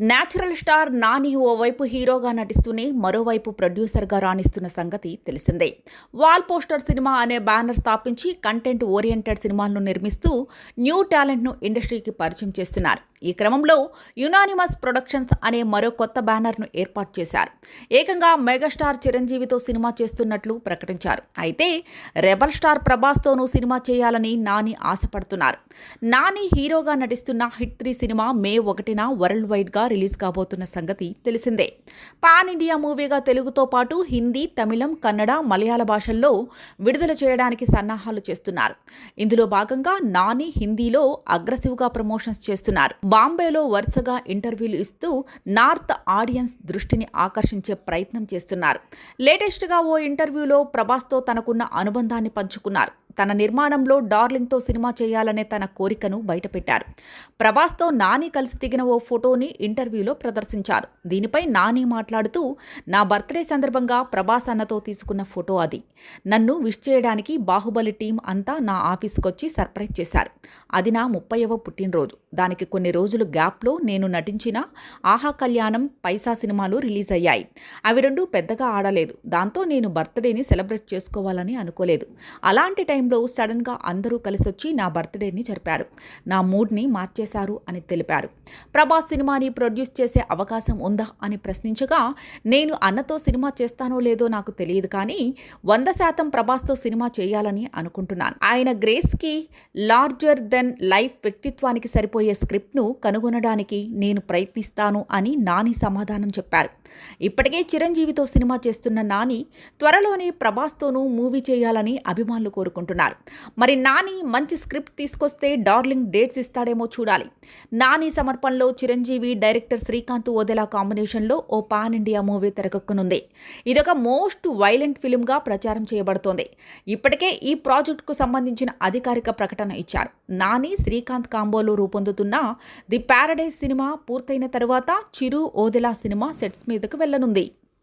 Natural star Nani ఓవైపు హీరోగా నటిస్తూనే మరోవైపు ప్రొడ్యూసర్గా రాణిస్తున్న సంగతి తెలిసిందే. వాల్ పోస్టర్ సినిమా అనే బ్యానర్ స్థాపించి కంటెంట్ ఓరియంటెడ్ సినిమాలను నిర్మిస్తూ న్యూ టాలెంట్ను ఇండస్ట్రీకి పరిచయం చేస్తున్నారు. ఈ క్రమంలో యునానిమస్ ప్రొడక్షన్స్ అనే మరో కొత్త బ్యానర్ను ఏర్పాటు చేశారు. ఏకంగా మెగాస్టార్ చిరంజీవితో సినిమా చేస్తున్నట్లు ప్రకటించారు. అయితే రెబల్ స్టార్ ప్రభాస్తోనూ సినిమా చేయాలని నాని ఆశపడుతున్నారు. నాని హీరోగా నటిస్తున్న హిట్ త్రీ సినిమా మే ఒకటిన వరల్డ్ వైడ్గా రిలీజ్ కాబోతున్న సంగతి తెలిసిందే. పాన్ ఇండియా మూవీగా తెలుగుతో పాటు హిందీ తమిళం కన్నడ మలయాళ భాషల్లో విడుదల చేయడానికి సన్నాహాలు చేస్తున్నారు. ఇందులో భాగంగా నాని హిందీలో అగ్రెసివ్గా ప్రమోషన్స్ చేస్తున్నారు. బాంబేలో వరుసగా ఇంటర్వ్యూలు ఇస్తూ నార్త్ ఆడియన్స్ దృష్టిని ఆకర్షించే ప్రయత్నం చేస్తున్నారు. లేటెస్ట్గా ఓ ఇంటర్వ్యూలో ప్రభాస్తో తనకున్న అనుబంధాన్ని పంచుకున్నారు. తన నిర్మాణంలో డార్లింగ్తో సినిమా చేయాలనే తన కోరికను బయటపెట్టారు. ప్రభాస్తో నాని కలిసి దిగిన ఓ ఫోటోని ఇంటర్వ్యూలో ప్రదర్శించారు. దీనిపై నాని మాట్లాడుతూ నా బర్త్డే సందర్భంగా ప్రభాస్ అన్నతో తీసుకున్న ఫోటో అది. నన్ను విష్ చేయడానికి బాహుబలి టీం అంతా నా ఆఫీస్కొచ్చి సర్ప్రైజ్ చేశారు. అది నా ముప్పైవ పుట్టినరోజు. దానికి కొన్ని రోజులు గ్యాప్లో నేను నటించిన ఆహా కళ్యాణం పైసా సినిమాలు రిలీజ్ అయ్యాయి. అవి రెండు పెద్దగా ఆడలేదు. దాంతో నేను బర్త్డేని సెలబ్రేట్ చేసుకోవాలని అనుకోలేదు. అలాంటి టైంలో సడన్గా అందరూ కలిసొచ్చి నా బర్త్డేని జరిపారు. నా మూడ్ని మార్చేశారు అని తెలిపారు. ప్రభాస్ సినిమాని ప్రొడ్యూస్ చేసే అవకాశం ఉందా అని ప్రశ్నించగా నేను అన్నతో సినిమా చేస్తానో లేదో నాకు తెలియదు కానీ వంద శాతం ప్రభాస్తో సినిమా చేయాలని అనుకుంటున్నాను. ఆయన గ్రేస్కి లార్జర్ దెన్ లైఫ్ వ్యక్తిత్వానికి సరిపోయే స్క్రిప్ట్ను కనుగొనడానికి నేను ప్రయత్నిస్తాను అని నాని సమాధానం చెప్పారు. ఇప్పటికే చిరంజీవితో సినిమా చేస్తున్న నాని త్వరలోనే ప్రభాస్తోనూ మూవీ చేయాలని అభిమానులు కోరుకుంటున్నారు. మరి నాని మంచి స్క్రిప్ట్ తీసుకొస్తే డార్లింగ్ డేట్స్ ఇస్తాడేమో చూడాలి. నాని సమర్పణలో చిరంజీవి డైరెక్టర్ శ్రీకాంత్ ఓదెలా కాంబినేషన్లో ఓ పాన్ ఇండియా మూవీ తెరకెక్కనుంది. ఇదొక మోస్ట్ వైలెంట్ ఫిల్మ్గా ప్రచారం చేయబడుతోంది. ఇప్పటికే ఈ ప్రాజెక్టుకు సంబంధించిన అధికారిక ప్రకటన ఇచ్చారు. నాని శ్రీకాంత్ కాంబోలో రూపొందుతున్న ది ప్యారడైజ్ సినిమా పూర్తయిన తర్వాత చిరు ఓదెలా సినిమా సెట్స్ మీదకు వెళ్ళనుంది